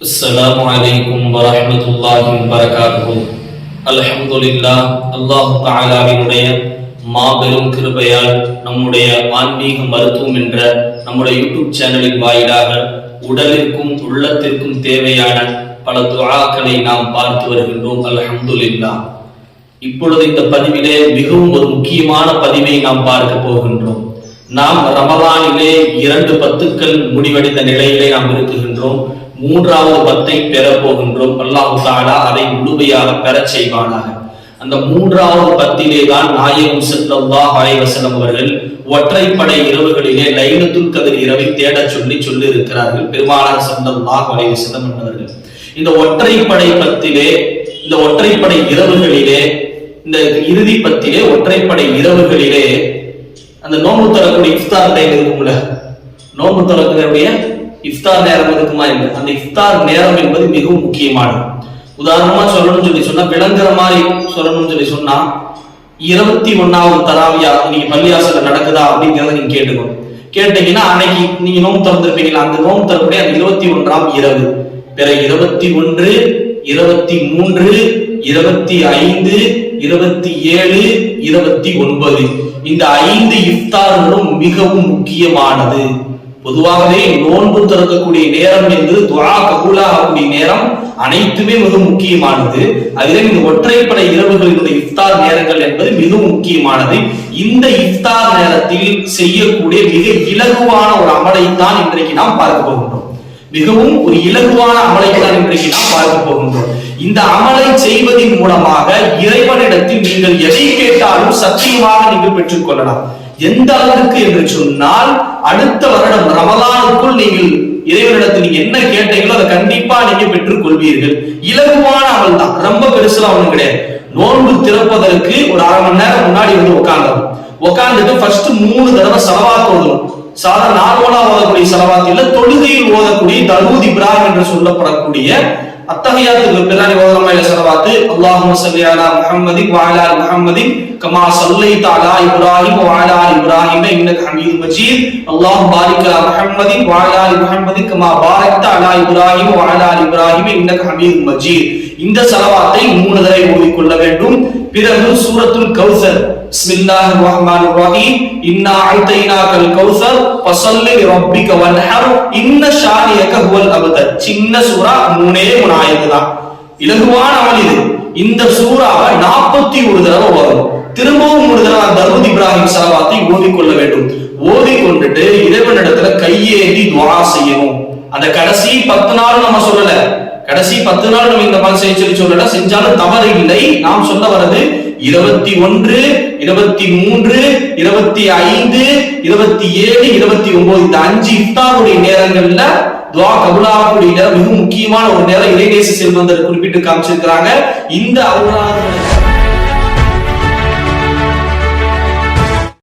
السلام عليكم ورحمة الله وبركاته الحمد لله அல்லாஹ் தாலாவினுடைய மாபெரும் கிருபையால் நம்முடைய ஆன்மீக மருத்துவம் என்ற நம்முடைய யூடியூப் சேனலின் வாயிலாக உடலிற்கும் உள்ளத்திற்கும் தேவையான பல துஆக்களை நாம் பார்த்து வருகின்றோம் அல்ஹம்துலில்லாஹ் இப்பொழுது இந்த பதிவிலே மிகவும் ஒரு முக்கியமான பதிவை நாம் பார்க்க போகின்றோம் நாம் ரமலானிலே இரண்டு பத்துக்கள் முடிவடைந்த நிலையிலே நாம் இருக்குகின்றோம் மூன்றாவது பத்தை பெற போகின்றோம். அல்லாஹு தாலா அதை முழுமையாக பெறச் செய்வானாக. அந்த மூன்றாவது பத்திலே தான் நாயகம் ஸல்லல்லாஹு அலைஹி அவர்கள் ஒற்றைப்படை இரவுகளிலே லைலத்துல் கதிர் இரவை தேடச் சொல்லி சொல்லி இருக்கிறார்கள் பெருமானார் ஸல்லல்லாஹு அலைஹி என்பவர்கள். இந்த ஒற்றைப்படை பத்திலே இந்த ஒற்றைப்படை இரவுகளிலே இந்த இறுதி பத்திலே ஒற்றைப்படை இரவுகளிலே அந்த நோம்பு தரக்கூடிய இஃப்தார் டைம் இருக்கும்ல நோம்பு தரக்கூடிய இஃப்தார் நேரம் இருக்குமா என்று அந்த இஃப்தார் நேரம் என்பது மிகவும் முக்கியமானது. உதாரணமா சொல்லணும்னு சொல்லி சொன்னா விளங்குற மாதிரி சொல்லணும்னு சொல்லி சொன்னா இருபத்தி ஒன்னாவது தராவியா நீங்க பள்ளியாசல நடக்குதா அப்படிங்கிறத நீங்க கேட்டுக்கணும் கேட்டீங்கன்னா அன்னைக்கு நீங்க நோம்பு திறந்திருப்பீங்களா? அந்த நோம்பு தரக்கூடிய அந்த இருபத்தி ஒன்றாம் இரவு. பிற இருபத்தி ஒன்று இருபத்தி மூன்று இருபத்தி ஐந்து இருபத்தி ஏழு இருபத்தி ஒன்பது. இந்த ஐந்து இஃப்தார்களும் மிகவும் முக்கியமானது. பொதுவாகவே நோன்பு திறக்கக்கூடிய நேரம் என்று துவா கபூலாகக்கூடிய நேரம் அனைத்துமே மிக முக்கியமானது. அதிலே இந்த ஒற்றைப்படை இரவுகளினுடைய இஃப்தார் நேரங்கள் என்பது மிகவும் முக்கியமானது. இந்த இஃப்தார் நேரத்தில் செய்யக்கூடிய மிக இலகுவான ஒரு அமலை தான் இன்றைக்கு நாம் பார்க்க போகின்றோம். மிகவும் ஒரு இலகுவான அமலை தான் இன்றைக்கு நாம் பார்க்க போகின்றோம். இந்த அமலை செய்வதன் மூலமாக இறைவனிடத்தில் நீங்கள் எதை கேட்டாலும் சத்தியமாக நீங்கள் பெற்றுக் கொள்ளலாம். எந்த அளவுக்கு என்று சொன்னால் அடுத்த வருடம் ரமலானுக்குள் நீங்கள் இறைவனிடத்தில் நீங்க என்ன கேட்டீங்களோ அதை கண்டிப்பா நீங்க பெற்றுக் கொள்வீர்கள் இலகுவான அவள் தான். ரொம்ப பெருசுலாம் ஒண்ணும் கிடையாது. நோன்பு திறப்பதற்கு ஒரு அரை மணி நேரம் முன்னாடி வந்து உட்கார்ந்தோம் உட்கார்ந்துட்டு ஃபர்ஸ்ட் மூணு தடவை செலவாத்து ஓதணும். சாதாரண நார்மலா ஓதக்கூடிய செலவாத்து இல்ல தொழுகையில் ஓதக்கூடிய தலூத் இப்ராஹிம் என்று சொல்லப்படக்கூடிய அத்தகையாத்துக்கு பின்னாடி செலவாத்து. அல்லாஹும்ம ஸல்லி அலா முஹம்மதின் வ அலா கமா ஸல்லைத அலா இப்ராஹிம் வ இப்ராஹிம் இன்னக மஜீத். அல்லாஹும் பாரிக் அலா கமா பாரக்த அலா இப்ராஹிம் இப்ராஹிம் இன்னக மஜீத். இந்த செலவாத்தை மூணு தடவை ஓதிக்கொள்ள வேண்டும். பிறகு சூரத்துல் கௌசர் பிஸ்மில்லாஹிர் ரஹ்மானிர் ரஹீம் இன்னா அத்தைனாக்கல் கௌசர் ஃபஸல்லி ரப்பிக வன்ஹர் இன்ன ஷானியக ஹுவல் அபதர் சின்ன சூரா மூணே மூணு ஆயத்து தான் இலகுவான அமல் இது இந்த சூறாவை நாற்பத்தி ஒரு தடவை வரும் திரும்பவும் ஒரு தடவை அந்த தருத் இப்ராஹிம் சலவாத்தை ஓதிக்கொள்ள வேண்டும் ஓதி ஓதிக்கொண்டுட்டு இறைவனிடத்துல கையேந்தி துவா செய்யணும் அந்த கடைசி பத்து நாள் நம்ம சொல்லல கடைசி பத்து நாள் நம்ம இந்த மாதிரி செய்ய சொல்லி சொல்லல செஞ்சாலும் தவறு இல்லை நாம் சொல்ல வர்றது இருபத்தி ஒன்று இருபத்தி மூன்று இருபத்தி ஐந்து இருபத்தி ஏழு இருபத்தி ஒன்பது இந்த அஞ்சு இஃப்தாருடைய நேரங்கள்ல துவா கபுலாகக்கூடிய மிக முக்கியமான ஒரு நேரம் இறைநேச செல்வந்தர் குறிப்பிட்டு காமிச்சிருக்கிறாங்க. இந்த அருளாளர்